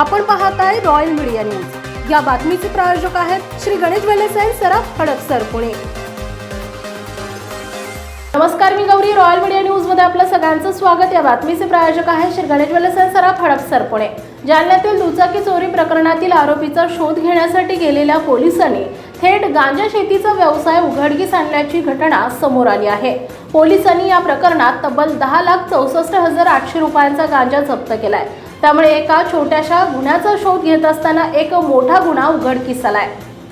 आपण पाहत आहे रॉयल मीडिया न्यूज या बातमीचे प्रायोजक आहेत श्री गणेश वेलेसाई सराफ हडपसर पुणे. नमस्कार मी गौरी. रॉयल मीडिया न्यूजमध्ये आपलं सगळ्यांचं स्वागत. या बातमीचे प्रायोजक आहे श्री गणेश वेलेसाई सराफ हडपसर पुणे. जालन्यातील दुचाकी चोरी प्रकरणातील आरोपीचा शोध घेण्यासाठी गेलेल्या पोलिसांनी थेट गांजा शेतीचा व्यवसाय उघडकीस आणल्याची घटना समोर आली आहे. पोलिसांनी या प्रकरणात तब्बल दहा लाख चौसष्ट हजार आठशे रुपयांचा गांजा जप्त केलाय. त्यामुळे एका छोट्याशा गुन्ह्याचा शोध घेत असताना एक मोठा गुन्हा उघडकीस आलाय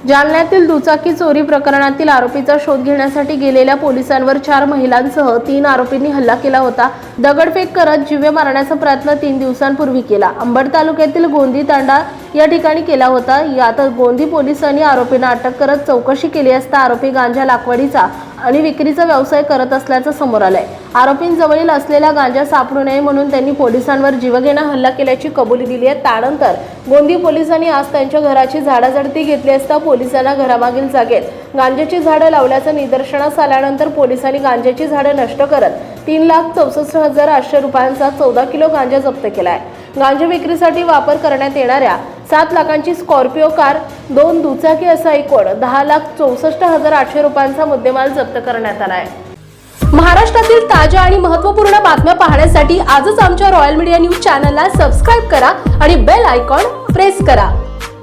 जालन्यातील दुचाकी चोरी प्रकरणातील आरोपीचा शोध घेण्यासाठी गेलेल्या पोलिसांवर चार महिलांसह तीन आरोपींनी हल्ला केला होता. दगडफेक करत जिवे मारण्याचा प्रयत्न तीन दिवसांपूर्वी केला. अंबड तालुक्यातील गोंदी तांडा या ठिकाणी केला होता. यात गोंदी पोलिसांनी आरोपींना अटक करत चौकशी केली असता आरोपी गांजा लागवडीचा आणि विक्रीचा व्यवसाय करत असल्याचं समोर आलंय. आरोपींजवळील असलेला गांजा सापडू नये म्हणून त्यांनी पोलिसांवर जीवघेणा हल्ला केल्याची कबुली दिली आहे. त्यानंतर गोंदी पोलिसांनी आज त्यांच्या घराची झाडाझडती घेतली असता पोलिसांना घरामागील जागेत गांजाची झाडं लावल्याचं निदर्शनास आल्यानंतर पोलिसांनी गांजाची झाडं नष्ट करत तीन लाख चौसष्ट हजार आठशे रुपयांचा चौदा किलो गांजा जप्त केला आहे गांजा विक्रीसाठी वापर करण्यात येणाऱ्या सात लाखांची स्कॉर्पिओ कार दोन दुचाकी असा एकूण दहा लाख चौसष्ट हजार आठशे रुपयांचा मुद्देमाल जप्त करण्यात आला आहे महाराष्ट्रातील ताज्या आणि महत्त्वपूर्ण बातम्या पाहण्यासाठी आजच आमच्या रॉयल मीडिया न्यूज चॅनलला सबस्क्राईब करा आणि बेल आयकॉन प्रेस करा.